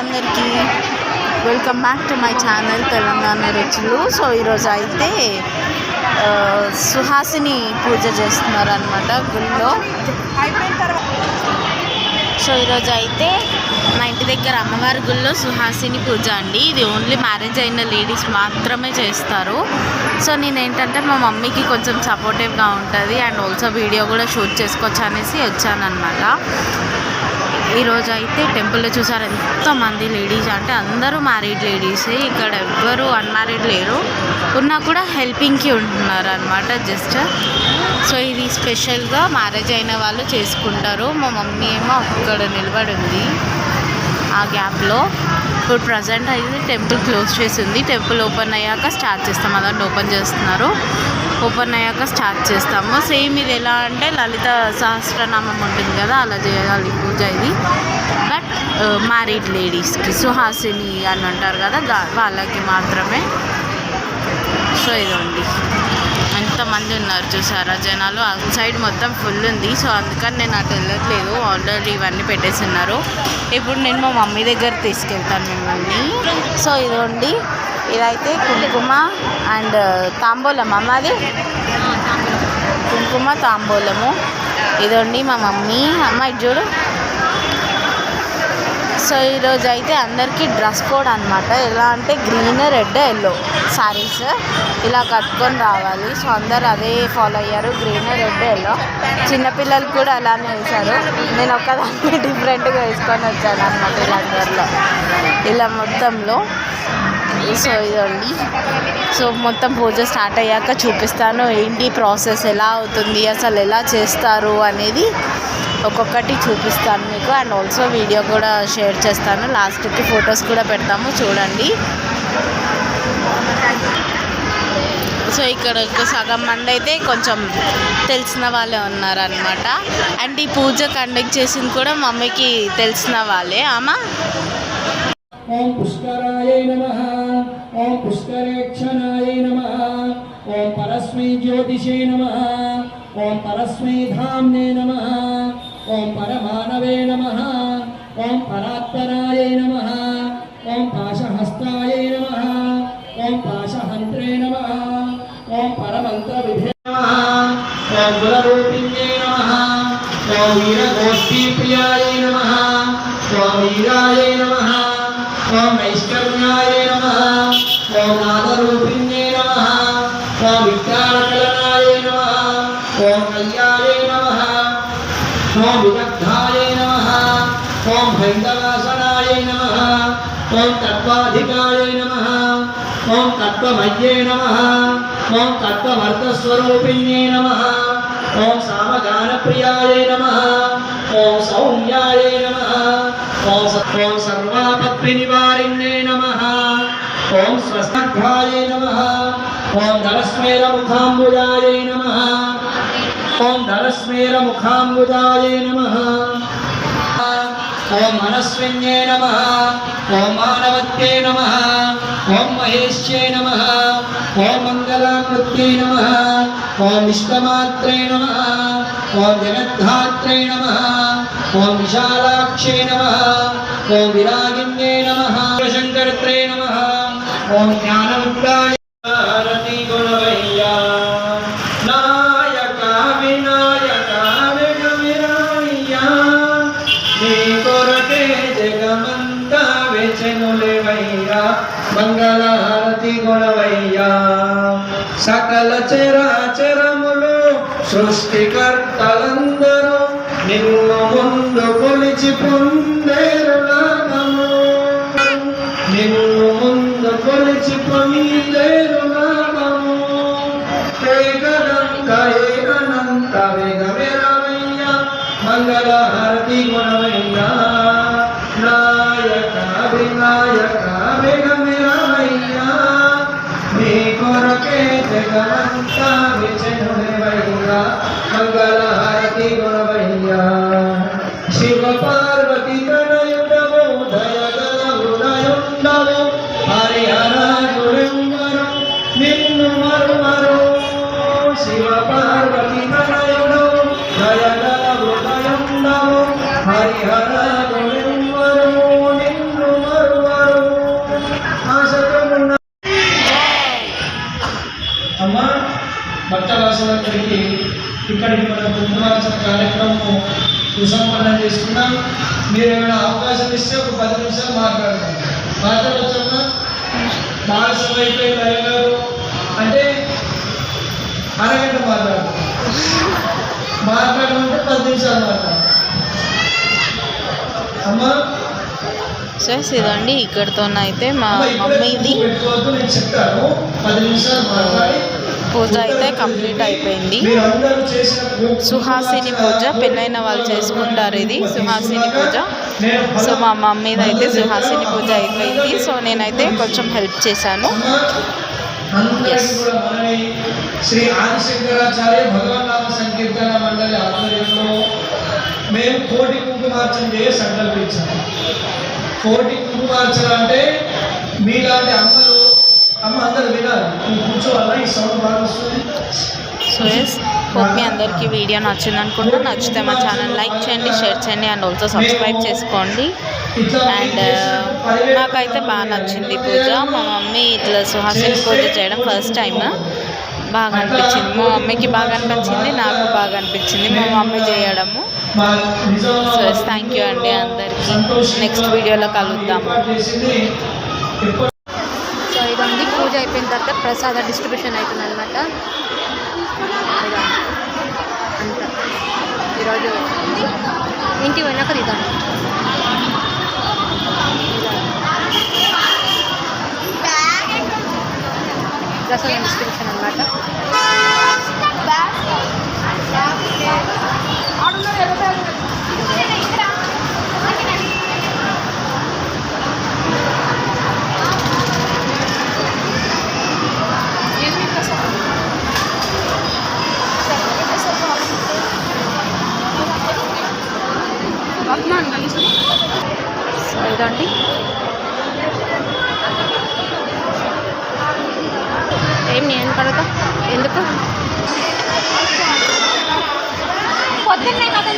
అందరికీ. Welcome back to my channel Telangana రుచులు so ఈరోజు అయితే సుహాసిని పూజ చేస్తున్నారు అనమాట గుళ్ళో. సో ఈరోజు అయితే మా ఇంటి దగ్గర అమ్మవారి గుళ్ళో సుహాసిని పూజ అండి. ఇది ఓన్లీ మ్యారేజ్ అయిన లేడీస్ మాత్రమే చేస్తారు. సో నేను ఏంటంటే మా మమ్మీకి కొంచెం సపోర్టివ్గా ఉంటుంది. అండ్ ఆల్సో వీడియో కూడా షూట్ చేసుకోవచ్చు అనేసి వచ్చానమాట ఈరోజు అయితే టెంపుల్లో చూసారు ఎంతమంది లేడీస్ అంటే అందరూ మ్యారీడ్ లేడీసే ఇక్కడ ఎవ్వరు అన్మ్యారీడ్ లేరు. ఉన్నా కూడా హెల్పింగ్కి ఉంటున్నారు అనమాట జస్ట్ సో ఇది స్పెషల్గా మ్యారేజ్ అయిన వాళ్ళు చేసుకుంటారు. మా మమ్మీ ఏమో అక్కడ నిలబడి ఉంది. ఆ గ్యాప్లో ఇప్పుడు ప్రజెంట్ అయితే టెంపుల్ క్లోజ్ చేసింది. టెంపుల్ ఓపెన్ అయ్యాక స్టార్ట్ చేస్తాం. అదంటే ఓపెన్ చేస్తున్నారు. ఓపెన్ అయ్యాక స్టార్ట్ చేస్తాము. సేమ్ ఇది ఎలా అంటే లలిత సహస్రనామం ఉంటుంది కదా అలా చేయాలి పూజ ఇది. బట్ మ్యారీడ్ లేడీస్కి సుహాసిని అని అంటారు కదా దా- వాళ్ళకి మాత్రమే. సో ఇదండి. ఎంతమంది ఉన్నారు చూసారా? జనాలు అటు సైడ్ మొత్తం ఫుల్ ఉంది. సో అందుకని నేను అటు వెళ్ళట్లేదు. ఆల్రెడీ ఇవన్నీ పెట్టేసి ఉన్నారు ఇప్పుడు నేను మా మమ్మీ దగ్గర తీసుకెళ్తాను మిమ్మల్ని. సో ఇదండి ఇదైతే కుంకుమ అండ్ తాంబూలం అమ్మది కుంకుమ తాంబూలము. ఇదండి మా మమ్మీ. అమ్మాయి చూడు. సో ఈరోజు అయితే అందరికీ డ్రెస్ కోడ్ అనమాట ఎలా అంటే గ్రీన్ రెడ్ ఎల్లో శారీస్ ఇలా కట్టుకొని రావాలి. సో అందరు అదే ఫాలో అయ్యారు. Green red yellow. చిన్నపిల్లలు కూడా అలానే వేశారు. నేను ఒక్కదాన్ని డిఫరెంట్గా వేసుకొని వచ్చాను అనమాట ఇలాంటిలో ఇలా మొత్తంలో. సో ఇదండి. సో మొత్తం పూజ స్టార్ట్ అయ్యాక చూపిస్తాను. ఏంటి ప్రాసెస్? ఎలా అవుతుంది? అసలు ఎలా చేస్తారు? అనేది ఒక్కొక్కటి చూపిస్తాను మీకు. అండ్ ఆల్సో వీడియో కూడా షేర్ చేస్తాను. లాస్ట్కి ఫొటోస్ కూడా పెడతాము. చూడండి. సో ఇక్కడ ఒక సగం మంది అయితే కొంచెం తెలిసిన వాళ్ళే ఉన్నారనమాట అండ్ ఈ పూజ కండక్ట్ చేసింది కూడా మమ్మీకి తెలిసిన వాళ్ళే. ఆమా? ఓం పుష్కరాయ నమ. ఓం పుష్కరేక్షణాయ నమ. ఓం పరస్మై జ్యోతిషే నమ. ఓం పరస్మై ధామ్నే నమ. ఓం పరమానవే నమ. ఓం పరాత్పరాయ నమ. ఓం పాశహస్తాయ నమ. ఓం పాశహంత్రే నమ. ఓం పరమంత్ర విధే నమ. ఓం గురరూపిణ్యే నమ. ఓం వీరగోష్ఠీ నమ. ఓం వీరాయ నమ. ఓం నైష్కర్మ్యాయ నమ. ఓం తత్వాధికాయ నమ. ఓం తత్వమయ్యే నమ. ఓం తత్వమర్థస్వరూపిణ్యే నమ. ఓం సామగానప్రియాయ నమ. ఓం సౌమ్యాయ నమ. ఓం స- ఓం సర్వాపత్రినివారిణ్యే నమ. ఓం స్వస్థాయ నమ. ఓం ధరస్మేర ముఖాంబుజాయ నమ. ఓం ధరస్మేర ముఖాంబుజాయ నమ. ఓం మనస్విన్యే నమ. ఓం మానవత్యే నమ. ఓం మహేశ్యే నమ. ఓం మంగళామృత్యే నమ. ఓం విష్ణమాత్రే నమ. ఓం జగద్ధాత్రే నమ. ఓం విశాలాక్షే నమ. ఓం విరా మంగళహారతి గుణవయ్యా సకల చరాచరములు సృష్టికర్తలందరూ నిన్ను ముందు కొలిచి పొందేరు లాభము నిన్ను ముందు కొలిచి పొందేరు లాభము ఏకదంత ఏకనంత వేగమే రామయ్య మంగళహారతి గుణమయ్య కొరకే జగమంత విజయుడవయ్య మంగళహారతి గుణమయ్య. శివ పార్వతి తనయుడవు దయగల హృదయుండవు హరిహర గురుంగరు నిన్ను మరుమరు. శివ పార్వతి తనయుడు దయగల హృదయుండవు హరిహర గురుంగరు నిన్ను రాసినప్పటికీ ఇక్కడికి మన పుట్టినవలసిన కార్యక్రమము సుసంపన్నం చేసుకున్నాం మీరు ఏమైనా అవకాశం ఇస్తే ఒక పది నిమిషాలు మాట్లాడతాం మాట్లాడచ్చమ్మా బాలసం అయితే అయ్యగారు అంటే అరగంట మాట్లాడతాం మాట్లాడమంటే పది నిమిషాలు మాట్లాడతాం అమ్మా? ఫ్రెండ్స్ ఇదండి ఇక్కడితో అయితే మా మమ్మీది చెప్తాను. పది నిమిషాలు మాట్లాడి పూజ అయితే కంప్లీట్ అయిపోయింది. సుహాసిని పూజ పెళ్ళైన వాళ్ళు చేసుకుంటారు ఇది సుహాసిని పూజ. సో మా మమ్మీది అయితే సుహాసిని పూజ అయిపోయింది. సో నేనైతే కొంచెం హెల్ప్ చేశాను. శ్రీ ఆదిశంకరాచార్య భగవన్నామ సంకీర్తన మండలి ఆధ్వర్యంలో మేము కోటి కుంకుమార్చన చేయ సంకల్పించాము కోటి కుంకుమార్చన అంటే మీలాంటి అమ్మ అందరు వినాలి నువ్వు కూర్చోవాలా ఈ సౌండ్ బాగా వస్తుంది సో ఎస్ హోప్ మీ అందరికీ వీడియో నచ్చింది అనుకుంటున్నా. నచ్చితే మా ఛానల్ లైక్ చేయండి షేర్ చేయండి అండ్ ఆల్సో సబ్స్క్రైబ్ చేసుకోండి. అండ్ uh, నాకైతే బాగా నచ్చింది పూజ. మా మమ్మీ ఇట్లా సుహాసిని పూజ చేయడం ఫస్ట్ టైం బాగా అనిపించింది. మా మమ్మీకి బాగా అనిపించింది నాకు బాగా అనిపించింది మా మమ్మీ చేయడము. సో ఎస్ థ్యాంక్ యూ అండి అందరికీ. నెక్స్ట్ వీడియోలో కలుద్దాము సో ఇదండి పూజ అయిపోయిన తర్వాత ప్రసాద డిస్ట్రిబ్యూషన్ అవుతుంది అనమాట ఈరోజు ఇంటికి పోయినాక తీద్దాం ప్రసాదం డిస్ట్రిబ్యూషన్ అనమాట సో ఇదండి ఏం నేను పడతా? ఎందుకు? పొద్దున్నే కదా